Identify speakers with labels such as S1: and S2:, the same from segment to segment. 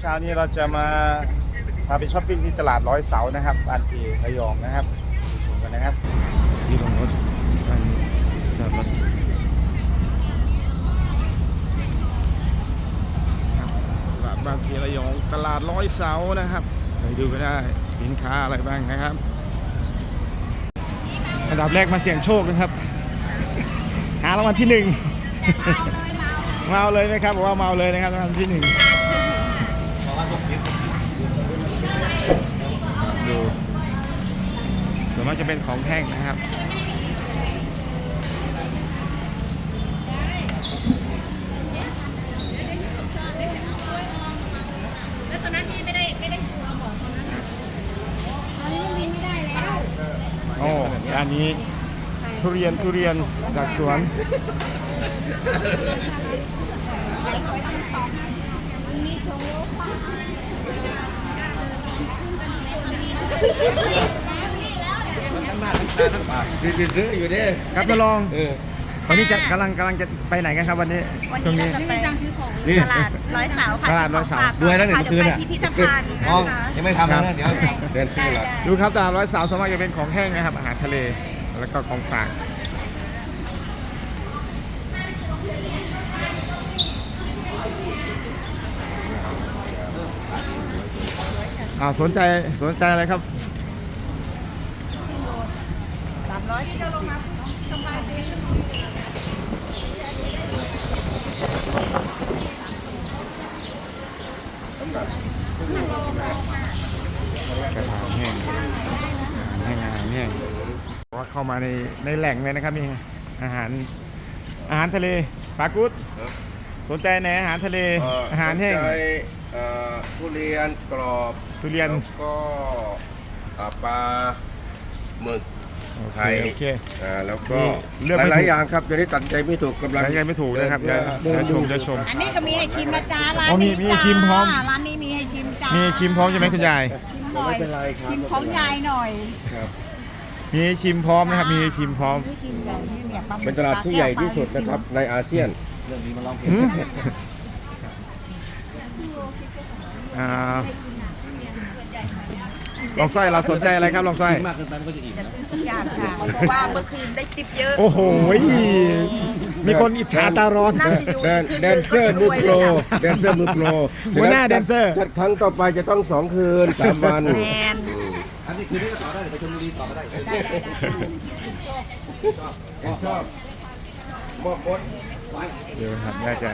S1: เช้านี้เราจะมาพาไปช้อปปิ้งที่ตลาดร้อยเสานะครับบ้านพีระยองนะครับไปชมกันนะครับที่ลงรถบ้านนี้จอดรถครับตลาดบ้านพีระยองตลาดร้อยเสานะครับไปดูกันได้สินค้าอะไรบ้างนะครับอันดับแรกมาเสี่ยงโชคนะครับ หารางวัลที่หนึ่งเมาเลยไหมครับบอกว่าเมาเลยนะครับรางวัลที่หนึ่งดูส่วน มากจะเป็นของแห้งนะครับ
S2: แล้วตอนนั้นพี่ไม่ได้ไม่ได้กลัวบอกตอนนั้นตอนนี้ไม่ได้แล้ว
S1: โอ้อันนี้ทุเรียนทุเรียนจากสวน
S2: มีโชว์ป้า
S3: หน้าทั้งตาทั้งปากดื้อซื้ออยู่ดิ
S1: ครับมาลอง
S3: เออ
S1: วันนี้จะกำลังกำลังจะไปไหนกันครับวันนี้
S2: วัน
S1: ช่วง
S2: นี้
S1: นี้
S2: เราจะไปซื้อของ
S3: นี่
S2: ตลาดร้อยเสาค่ะ
S1: ตลาดร้อยเสา
S3: ด้วยแล้วเนี่ยเมื่อคืน
S2: ไป
S3: อะ
S2: พิพิธภัณฑ์
S3: น้อง
S2: นะคะ
S3: ยังไม่ทำนะเดี๋ยวเดินขึ้นละ
S1: ดูครับตลาดร้อยสาวส่วนมากจะเป็นของแห้งนะครับ อาหารทะเลแล้วก็ของฝากอ่าสนใจสนใจอะไรครับ
S2: สามร้อยที่จะลงมาสบายดี
S1: กระถางแห้งอาหารแห้งอาหารแห้ง ว่าเข้ามาในในแหล่งเลยนะครับนี่อาหารอาหารทะเลปลากุดสนใจในอาหารทะเลอาหารแห้ง
S3: สนใจเอ่อทุเรียนกรอบ
S1: ทุเรียน
S3: แล้วก็อ่าปลาหมึก
S1: โอเค
S3: ไข่
S1: โอเค
S3: อ่าแล้วก็
S1: นี่เลือกไม่
S3: หลาย
S1: ถูก
S3: ๆอย่างครับเดี๋ยวนี้ตัดใจไม่ถูกกำลัง
S1: ตัดใจไม่ถูกนะครับ
S3: เดิ
S1: เดี๋ยวเดี๋ยวชม
S3: ดู
S1: เดี๋ยวชม
S2: อันนี้ก็มีให้ชิมนะจ๊ะร้าน
S1: อ๋อมี
S2: นี้
S1: มี
S2: จ้า
S1: ชิมพร้อม
S2: ร้านนี้มีให้ชิมจ้า
S1: มี
S2: มี
S1: ชิมพร้อมใช่ไหมคุณยาย
S2: ชิมหน่อย
S3: ไม่เป็นไรครับ
S2: ชิมของยายหน่อย
S3: ครับ
S1: มีชิมพร้อมนะครับ มีชิมพร้อม
S2: ไม่ชิมอย่างนี้เนี่ยปลาหมึก
S3: เป็นตลาดที่ใหญ่ที่สุดนะครับในอาเซียน
S1: หืมอ่าลองไส้เราสนใจอะไรครับลองไส้
S3: มากเกินไปมันก็จะอิ่มนะ
S2: ทุกอย่างค่ะเพราะว่าเมื่อคืนได้ติปเยอะ
S1: โอ้โหมีคนอิจฉาตาร้อน
S2: นั่งอยู่
S3: แดนแดนเซอร์มือโปรแดนเซอร์มือโปร
S1: หัวหน้าแดนเซอร์
S3: จัดครั้งต่อไปจะต้องสองคืนสามวัน
S2: แมน
S3: นี่คืนนี้ก็ต่อได้เดี๋ยวไปชลบุรีต่อก็ได้ชอบมอบบด
S1: เดี๋ยวครับน่าจะ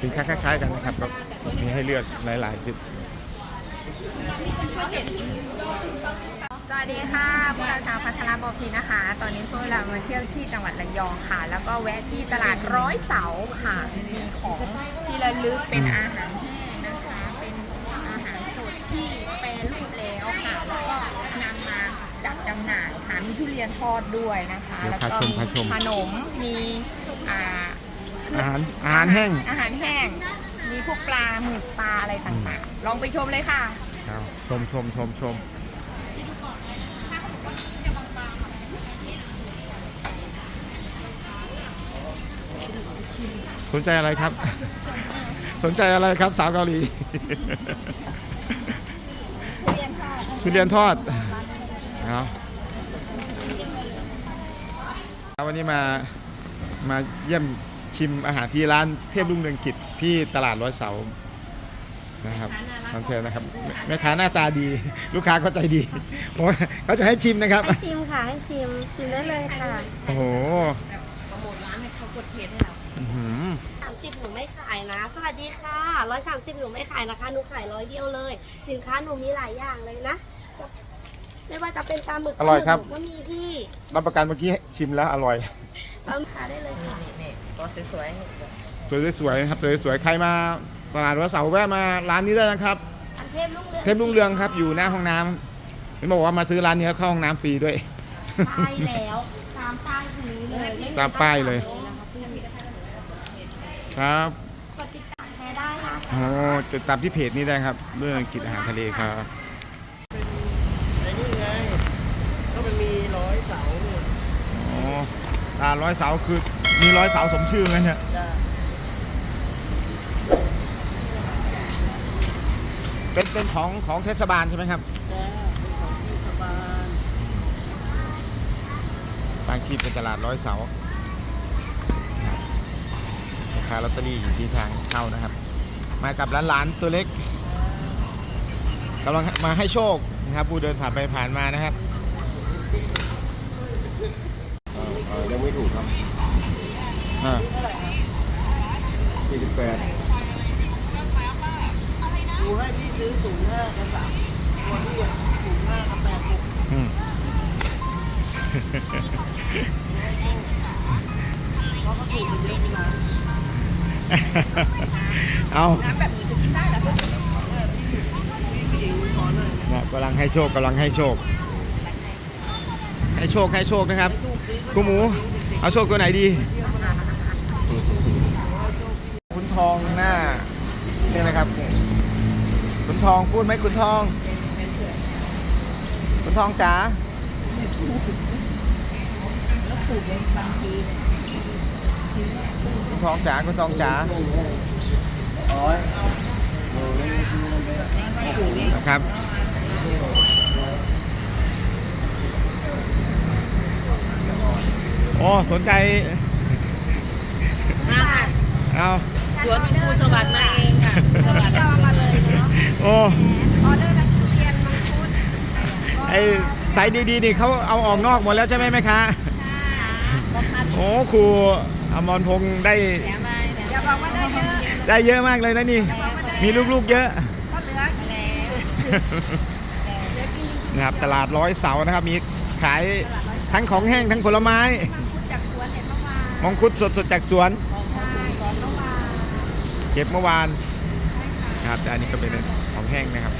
S1: สินค้าคล้าย ๆ กันนะครับก็มีให้เลือกหลายๆจุด
S4: สวัสดีค่ะพวกเราชาวพัทรบอพีนะคะ ตอนนี้พวกเรามาเที่ยวที่จังหวัดระยองค่ะ แล้วก็แวะที่ตลาดร้อยเสาค่ะ มีของที่ระลึกเป็นอาหารแห้งนะคะ เป็นอาหารสดที่แป รรูปแล้วค่ะ แล้วก็นำมาจัดจำหน่ายค่ะ มีทุเรียนทอดด้วยนะคะ
S1: เดี๋ยว
S4: แล้ว
S1: พา
S4: ก็
S1: ชม
S4: มี
S1: พาชม
S4: ขนม มีอ่า
S1: อาหารอาหารแห้ง
S4: อาหารแห้ง มีพวกปลาหมึกปลาอะไรต่างๆ ลองไปชมเลยค่ะ
S1: เอาชมชมชมชมสนใจอะไรครับ สนใจอะไรครับสาวเกาหลี ทุเรียนทอดเอาวันนี้มามาเยี่ยมชิมอาหารที่ร้านเทพรุ่งเรืองกิจที่ตลาดร้อยเสานะครับคอนเทนนะครับ แม่ค้าหน้าตาดี ลูกค้าก็ใจดีเพราะว่าเขาจะให้ชิมนะครับ
S5: ให้ชิมค่ะให้ชิมชิมได้เลยค่ะ
S1: โอ้โห
S4: สมุดร้านเนี่ยเขากดเพจให้เรา
S1: อื้อหือ
S5: สามสิบหนูไม่ขายนะ สวัสดีค่ะร้อยสามสิบหนูไม่ขายนะคะหนูขายร้อยเดียวเลย สินค้าหนูมีหลายอย่างเลยนะ ไม่ว่าจะเป็นปลาหมึก
S1: อร่อยครับ
S5: ปลาหมึกก็มีพี่
S1: รับประกันเมื่อกี้ชิมแล้วอร่อย
S5: ปลาหมึกขายได้เลยค่ะ
S4: นี่ตัวสวย
S1: ตัวสวยๆนะครับตัวสวยๆใครมาตลาดวัดเสาแวะมาร้านนี้ได้นะครับ
S5: อันเทพรุ่งเรือง
S1: เทพรุ่งเรืองครับอยู่หน้าห้องน้ำเห็นบอกว่ามาซื้อร้านนี้แล้วเข้าห้องน้ำฟรีด้วย
S5: ใช่แล้ว ตามป้ายนี้เลยไตา
S1: มป้ายเลย ครับ
S5: กดติดตามแชร์ได้นะ
S1: โอ้จะตามที่เพจนี้ได้ครับ เรื่องกิจอาหารทะเลครับ
S6: ไอ้นี่ไงก็ มันมีร้อยเสาเนี่ย
S1: อ๋อตลาดร้อยเสาคือมีร้อยเสาสมชื่องั้นเนี่ย
S6: จะ
S1: เป็นเป็นของของเทศบาลใช่ไหมครับ
S3: จ้าเป็นของเทศบาล
S1: บางทีเป็นตลาดร้อยเสาครับราคาลอตเตอรี่อยู่ที่ทางเข้านะครับ มากับหลานๆตัวเล็กกำลังมาให้โชคนะครับผู้เดินผ่านไปผ่านมานะครับ
S7: ยังไม่ถูกครับ
S1: อ่า
S7: สี่สิบแปด
S3: ดูให้พี่ซื้อศูนย์ห้ากับสามตัวที่ศูนย์ห้ากับแปดหก
S1: อืม
S3: เพราะเขาถูกกันเยอะนะ
S1: เอา
S5: น้ำแบบนี้จะกินได้เหรอ
S3: พี่หญิงขอหน่อย
S1: เนี่ยกำลังให้โชคกำลังให้โชค ให้โชคให้โชคนะครับกูหมู เอาโชคตัวไหนดี คุณทองหน้าเนี่ยนะครับ คุณทองพูดไหมคุณทอง คุณทองจ๋าคุณทองจ๋าคุณทองจ๋า
S3: อยโอ้ย
S1: นะครับ โอ้สนใจ
S2: มาค่ะ
S1: เอา
S2: สวนครูสวัสดิ์มาเองค่ะสวัสดิ์
S5: จองมาเลยเนาะ
S1: โอ้
S5: ออเดอร์แบบเรียนมังคุด
S1: ไอไซส์ดีๆนี่เขาเอาออกนอกหมดแล้วใช่ไหมแม่ค้าโอ้ครูอมรพงษ์ได้
S2: แถมมาแถม
S5: อย่าบอกว่าได้เยอะ
S1: ได้เยอะมากเลยนะนี่ มีลูกๆเยอะ
S5: ก็เหลือแล้ว
S1: นะครับตลาดร้อยเสานะครับมีขายทั้งของแห้งทั้งผลไม้
S5: มื่อวาน
S1: มังคุดสดๆจากสวน
S5: ใช่เมื่อวาน
S1: เก็บเมื่อวานนะครับแต่อันนี้ก็เป็นของแห้งนะครับ